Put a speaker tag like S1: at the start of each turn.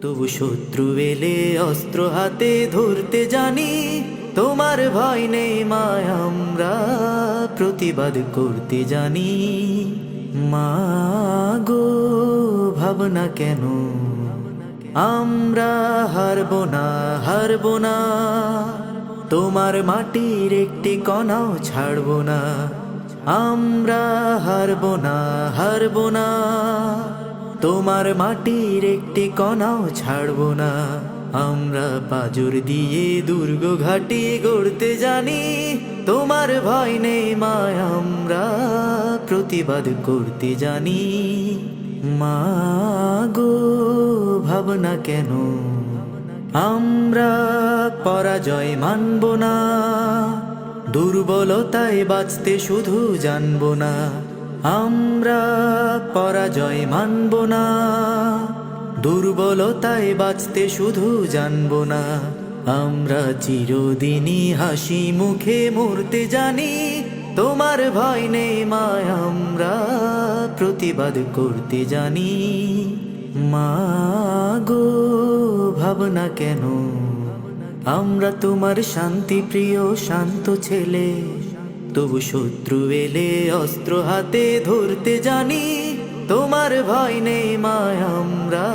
S1: তবু শত্রু এলে অস্ত্র হাতে ধরতে জানি, তোমার ভয় নেই মায়, আমরা প্রতিবাদ করতে জানি। মা গো, ভাবনা কেন? আমরা হারব না হারব না। তোমার মাটির একটি কণাও ছাড়ব না। আমরা হারব না হারব না। তোমার মাটির একটি কণাও ছাড়ব না। আমরা পাজর দিয়ে দুর্গ ঘাটি গড়তে জানি। তোমার ভয় নেই মায়, আমরা প্রতিবাদ করতে জানি। মা গো, ভাবনা কেন? আমরা পরাজয় মানব না। দুর্বলতায় বাঁচতে শুধু জানব না। আমরা পরাজয় মানব না, দুর্বলতায় বাঁচতে শুধু জানব না। আমরা চিরদিনই হাসি মুখে মরতে জানি, তোমার ভয় নেই মায়, আমরা প্রতিবাদ করতে জানি। মা গো, ভাবনা কেন? আমরা তোমার শান্তি প্রিয়, শান্ত ছেলে। তবু শত্রু এলে অস্ত্র হাতে ধরতে জানি তোমার ভয় নেই মায় আমরা।